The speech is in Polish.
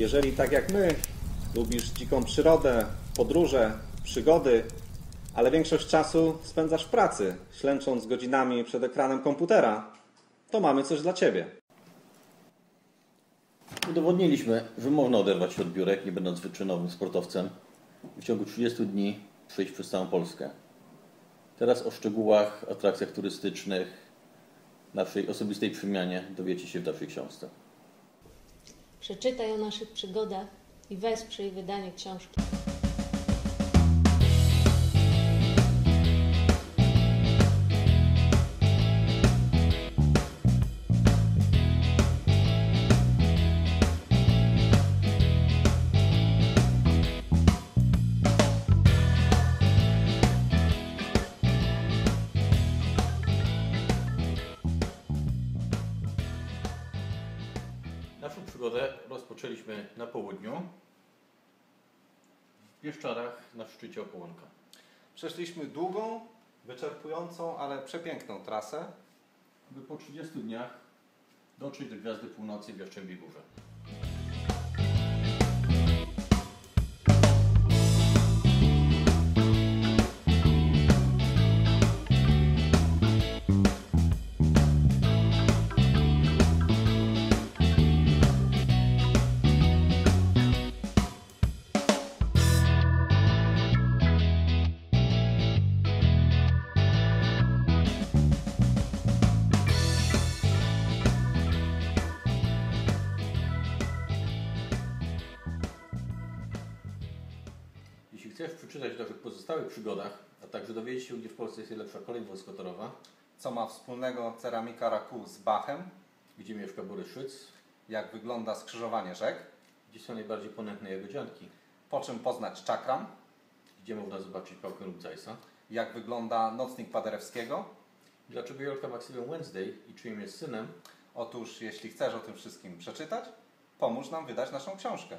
Jeżeli tak jak my lubisz dziką przyrodę, podróże, przygody, ale większość czasu spędzasz w pracy, ślęcząc godzinami przed ekranem komputera, to mamy coś dla Ciebie. Udowodniliśmy, że można oderwać się od biurek, nie będąc wyczynowym sportowcem w ciągu 30 dni przejść przez całą Polskę. Teraz o szczegółach, atrakcjach turystycznych, naszej osobistej przemianie dowiecie się w dalszej książce. Przeczytaj o naszych przygodach i wesprzyj wydanie książki. Naszą przygodę rozpoczęliśmy na południu w Bieszczadach na szczycie Opołonka. Przeszliśmy długą, wyczerpującą, ale przepiękną trasę. By po 30 dniach dotrzeć do Gwiazdy Północy w Jastrzębiej Górze. Chcesz przeczytać o naszych pozostałych przygodach, a także dowiedzieć się, gdzie w Polsce jest najlepsza kolej wąskotorowa, Co ma wspólnego ceramika Raku z Bachem? gdzie mieszka Borys Szyc, Jak wygląda skrzyżowanie rzek? gdzie są najbardziej ponętne jagodzianki, Po czym poznać czakram? gdzie można zobaczyć pałkę lub zajsa, Jak wygląda nocnik Paderewskiego? dlaczego Jolka ma Wednesday i czyim jest synem, Otóż, jeśli chcesz o tym wszystkim przeczytać, pomóż nam wydać naszą książkę.